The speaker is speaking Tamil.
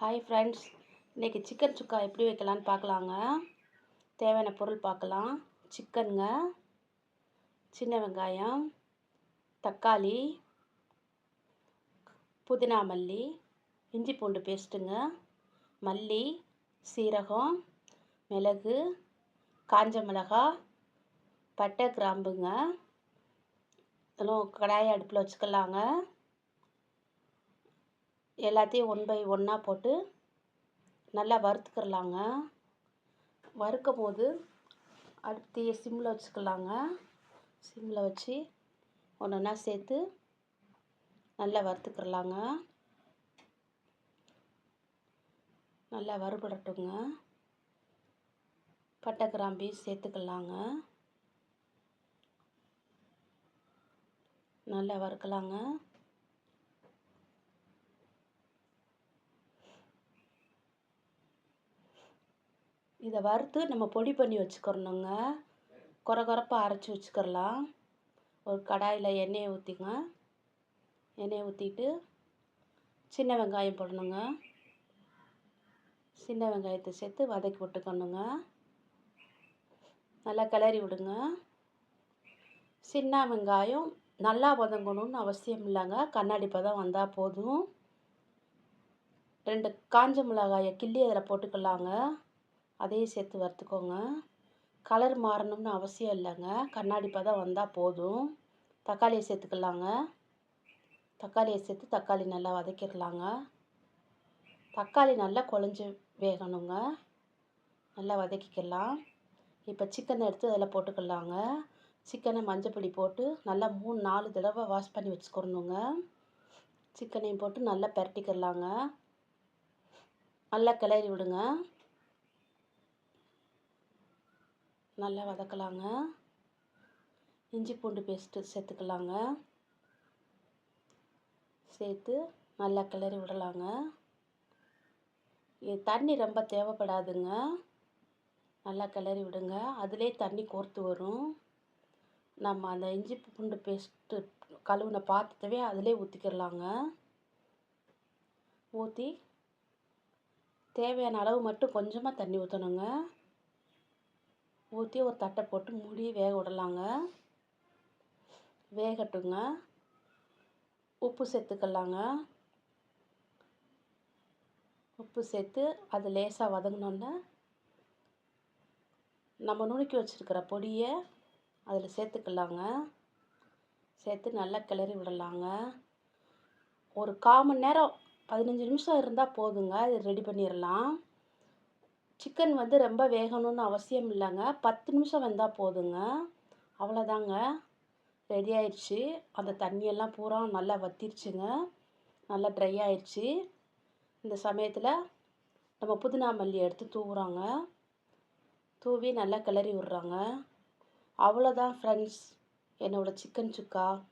ஹாய் ஃப்ரெண்ட்ஸ் இன்றைக்கி சிக்கன் சுக்கா எப்படி வைக்கலான்னு பார்க்கலாங்க. தேவையான பொருள் பார்க்கலாம். சிக்கனுங்க சின்ன வெங்காயம் தக்காளி புதினா மல்லி இஞ்சி பூண்டு பேஸ்ட்டுங்க மல்லி சீரகம் மிளகு காஞ்ச மிளகா பட்டை கிராம்புங்க. இதெல்லாம் கடாயை அடுப்பில் வச்சுக்கலாங்க. எல்லாத்தையும் ஒன் பை ஒன்றா போட்டு நல்லா வறுத்துக்கிறலாங்க. வறுக்கும் போது அடுத்து சிம்மில் வச்சுக்கலாங்க. சிம்மில் வச்சு ஒன்று ஒன்றா சேர்த்து நல்லா வறுத்துக்கிறலாங்க. நல்லா வறுபடட்டுங்க. பட்டை கிராம்பி சேர்த்துக்கலாங்க. நல்லா வறுக்கலாங்க. இதை வறுத்து நம்ம பொடி பண்ணி வச்சுக்கிறணுங்க. குறை குறைப்பாக அரைச்சி வச்சுக்கிறலாம். ஒரு கடாயில் எண்ணெயை ஊற்றிங்க எண்ணெயை ஊற்றிட்டு சின்ன வெங்காயம் போடணுங்க. சின்ன வெங்காயத்தை சேர்த்து வதக்கி விட்டுக்கணுங்க. நல்லா கிளறி விடுங்க. சின்ன வெங்காயம் நல்லா வதங்கணும்னு அவசியம் இல்லைங்க. கண்ணாடி பதம் வந்தால் போதும். ரெண்டு காஞ்ச மிளகாயை கிள்ளி அதில் போட்டுக்கலாங்க. அதையும் சேர்த்து வறுத்துக்கோங்க. கலர் மாறணும்னு அவசியம் இல்லைங்க. கண்ணாடி பதம் வந்தால் போதும். தக்காளியை சேர்த்துக்கலாங்க. தக்காளியை சேர்த்து தக்காளி நல்லா வதக்கிடலாங்க தக்காளி நல்லா குழஞ்சி வேகணுங்க. நல்லா வதக்கிக்கலாம். இப்போ சிக்கனை எடுத்து அதில் போட்டுக்கலாங்க. சிக்கனை மஞ்சப்பொடி போட்டு நல்லா மூணு நாலு தடவை வாஷ் பண்ணி வச்சுக்கணுங்க. சிக்கனையும் போட்டு நல்லா பரட்டிக்கிடலாங்க நல்லா கிளறி விடுங்க. நல்லா வதக்கலாங்க. இஞ்சி பூண்டு பேஸ்ட்டு சேர்த்துக்கலாங்க. சேர்த்து நல்லா கிளறி விடலாங்க. தண்ணி ரொம்ப தேவைப்படாதுங்க. நல்லா கிளறி விடுங்க. அதிலே தண்ணி கோர்த்து வரும். நம்ம அந்த இஞ்சி பூண்டு பேஸ்ட்டு கழுவுன பாத்திரத்தவே அதிலே ஊற்றிக்கிடலாங்க ஊற்றி தேவையான அளவு மட்டும் கொஞ்சமாக தண்ணி ஊற்றணுங்க ஊற்றி ஒரு தட்டை போட்டு மூடி வேக விடலாங்க. வேகட்டுங்க. உப்பு சேர்த்துக்கலாங்க. உப்பு சேர்த்து அது லேசாக வதங்கினோன்னே நம்ம நுணுக்கி வச்சுருக்கிற பொடியை அதில் சேர்த்துக்கலாங்க. சேர்த்து நல்லா கிளறி விடலாங்க. ஒரு கால் மணி நேரம் பதினஞ்சு நிமிஷம் இருந்தால் போதுங்க. இது ரெடி பண்ணிடலாம் சிக்கன் வந்து ரொம்ப வேகணும்னு அவசியம் இல்லைங்க. பத்து நிமிஷம் வெந்தால் போதுங்க. அவ்வளோதாங்க. ரெடி ஆயிடுச்சு அந்த தண்ணியெல்லாம் பூரா நல்லா வத்திருச்சுங்க. நல்லா ட்ரை ஆயிடுச்சு இந்த சமயத்தில் நம்ம புதினா மல்லி எடுத்து தூவுறாங்க. தூவி நல்லா கிளறி விட்றாங்க. அவ்வளோதான் ஃப்ரெண்ட்ஸ் என்னோடய சிக்கன் சுக்கா.